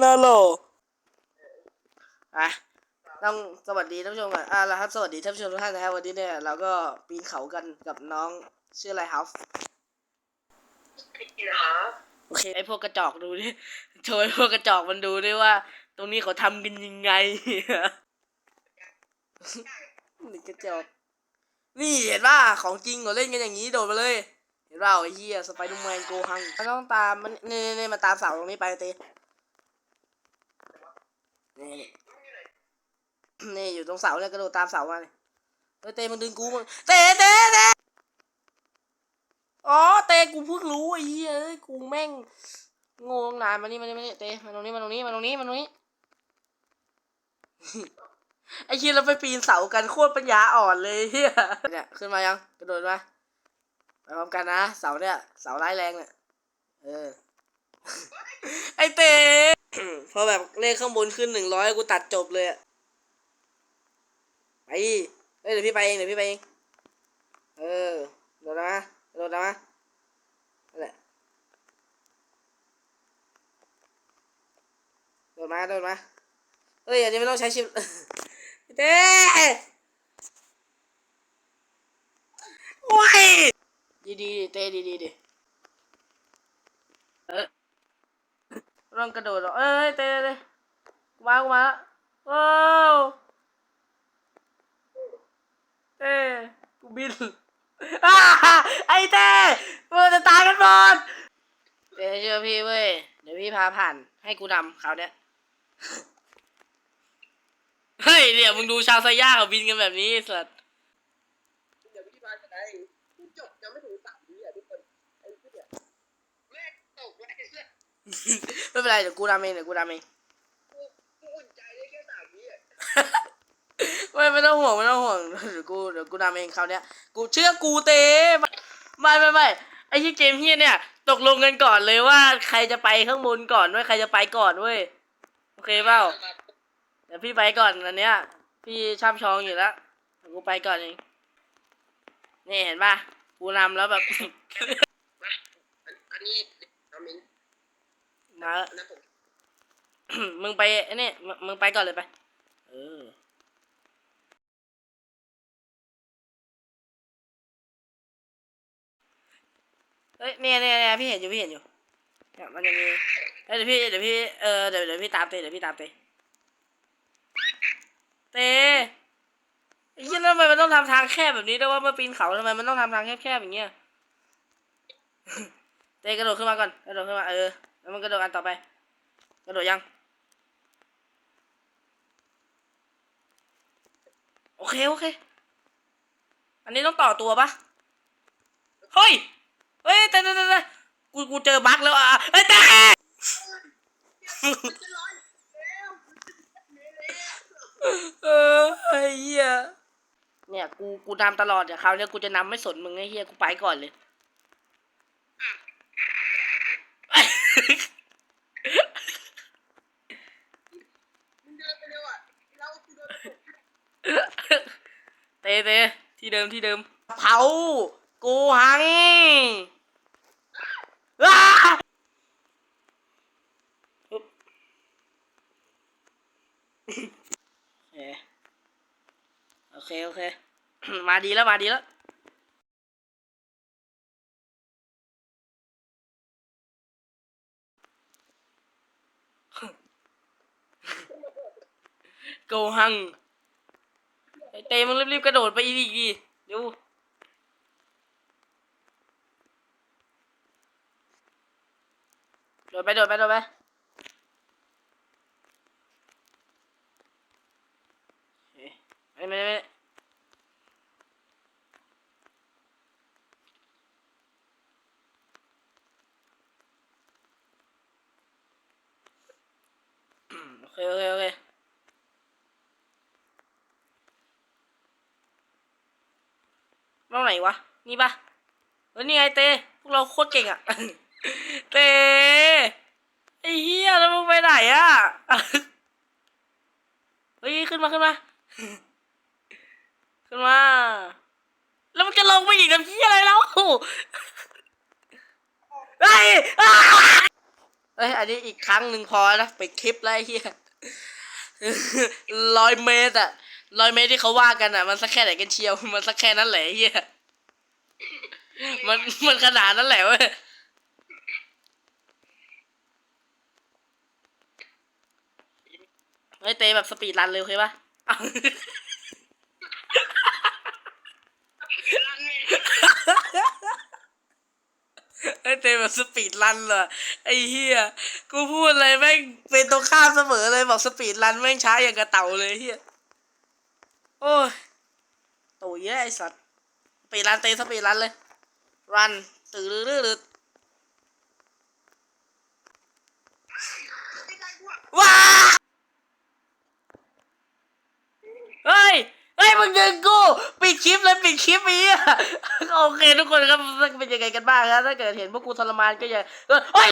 น่าหล่ออะต้องสวัสดีท่านผู้ชมก่อนอะแล้วครับสวัสดีท่านผู้ชมทุกท่านนะครับวันนี้เนี่ยเราก็ปีนเขากันกับน้องชื่ออะไรครับนะครับโอเคไอพวกกระจอกดูดิโชว์ไอพวกกระจอกมันดูด้วยว่า ตรงนี้เขาทำกันยังไงนี่กระจอกนี่เห็นป่ะของจริงเขาเล่นกันอย่างนี้โดดมาเลย เห็นเปล่าไอ้เหี้ยสไปเดอร์แมนโกฮังมันต้องตามมันนี่นี่นี่มาตามเสาตรงนี้ไปเต้ นี่นี่อยู่ตรงเสาเนี่ยกระโดดตามเสามาเลยเฮ้ยเต้มึงดึงกูมึงเต้เต้เต้อ๋อเต้กูเพิ่งรู้ไอ้เหี้ยเอ้ยกูแม่งงงนานมานี่มานี่มานี่เต้มาตรงนี้มาตรงนี้มาตรงนี้มาตรงนี้ไอ้เหี้ยเราไปปีนเสากันโคตรปัญญาอ่อนเลยเฮียเนี่ยขึ้นมายังกระโดดมาไปพร้อมกันนะเสาเนี่ยเสาร้ายแรงเนี่ยเออไอเต้ พอแบบเลขข้างบนขึ้นหนึ่งร้อยกูตัดจบเลยอะไปเดี๋ยวพี่ไปเองเดี๋ยวพี่ไปเอง เออโดดนะโดดนะนั่นแหละโดดมาโดดมาเอ้ยอันนี้ไม่ต้องใช้ชิปเต้โอ้ยดีดีเต้ดีดีดิเออ ต้องกระโดดเหรอเอ้ยเต้เต้กูมากูมาละโอ้วเต้กูบินอ้าไอ้เต้มันจะตายกันหมดเต้เชื่อพี่เว้ย เดี๋ยวพี่พาผ่านให้กูนำคราวเนี้ยเฮ้ยเดี๋ยวมึงดูชาวไซย่าเขาบินกันแบบนี้ไอ้สัตว์เดี๋ยวพี่มาจะได้พูดจบยังไม่ถึงสามวิอะทุกคนไอ้เหี้ยแม่งตกแม่งเหี้ย ไม่เป็นไรเดี๋ยวกูทำเองเดี๋ยวกูทำเองกูกูอุ่นใจได้แค่สามวิอะไม่ไม่ต้องห่วงไม่ต้องห่วงเดี๋ยวกูเดี๋ยวกูทำเองคราวเนี้ยกูเชื่อกูเต้ไม่ไม่ไม่ไอ้ที่เกมเฮียเนี่ยตกลงกันก่อนเลยว่าใครจะไปข้างบนก่อนเว้ยใครจะไปก่อนเว้ยโอเคเปล่าเดี๋ยวพี่ไปก่อนอันเนี้ย พี่ช่ำชองอยู่แล้วเดี๋ยวกูไปก่อนเองนี่เห็นป่ะกูนำแล้วแบบ อันนี้น้ำมิน นะ นะผม มึงไปไอ้นี่มึงมึงไปก่อนเลยไป เออเฮ้ยเนี่ยเนี่ยเนี่ยพี่เห็นอยู่พี่เห็นอยู่เนี่ยมันจะมีเอ้ยเดี๋ยวพี่เดี๋ยวพี่เออเดี๋ยวเดี๋ยวพี่ตามเตเดี๋ยวพี่ตามเตเตไอ้เหี้ยแล้วทำไมมันต้องทำทางแคบแบบนี้ด้วยว่ามาปีนเขาทำไมมันต้องทำทางแคบๆอย่างเงี้ยเตกระโดดขึ้นมาก่อนกระโดดขึ้นมาเออแล้วมันกระโดดอันต่อไปกระโดดยัง โอเค โอเค อันนี้ต้องต่อตัวปะเฮ้ย เฮ้ยแต่แต่แต่กู กูเจอบั๊กแล้วอะเฮ้ยแต่จะร้อยเออไอ้เหี้ยเนี่ย กู กูนำตลอดเดี๋ยวคราวนี้กูจะนำไม่สนมึงไอ้เหี้ย กูไปก่อนเลย มึงเดินไปเร็วอะเรากูเดินไป เตเตที่เดิมที่เดิมเผากูหังอ้าปึ๊บโอเคโอเค โอเค มาดีแล้ว มาดีแล้วโกหัง ไอเตมึงรีบๆกระโดดไปอีกดิเดี๋ยวโดดไปโดดไปโดดไปเอ๊ะไม่ไม่ไม่โอเคโอเคโอเค ตรงไหนวะ นี่ปะเออนี่ไงเต้พวกเราโคตรเก่งอะเต้ไอ้เหี้ยแล้วมึงไปไหนอะเฮ้ยขึ้นมาขึ้นมาขึ้นมา แล้วมันจะลงไปอีกน้ำเหี้ยอะไรแล้วเฮ้ยอ้าเฮ้อ้ยอันนี้อีกครั้งหนึ่งพอนะไปดคลิปแล้วไอ้เฮียร้อยเมตรอะ ร้อยเมตรที่เขาว่ากันอะ มันสักแค่ไหนกันเชียว มันสักแค่นั้นแหละไอ้เฮียมันมันขนาดนั้นแหละเว้ยไอ้ยเตะแบบสปีดรันเลยโอเคปะอ้าวไอเตะแบบสปีดรันเหรอไอ้เฮียกูพูดอะไรแม่งเป็นตรงข้ามเสมอเลยบอกสปีดรันแม่งช้าอย่างกระเต่าเลยเฮีย โอ้ยตัวเยอะไอ้สัตว์สปีรันเตะสปีรันเลย รันตื่นรื้อรื้อไม่ได้พวกว้าเฮ้ย เฮ้ย มึงดึงกู ปิดคลิปเลยปิดคลิปอีอะโอเคทุกคนครับเป็นยังไงกันบ้างครับถ้าเกิดเห็นพวกกูทรมานก็อย่าเฮ้ย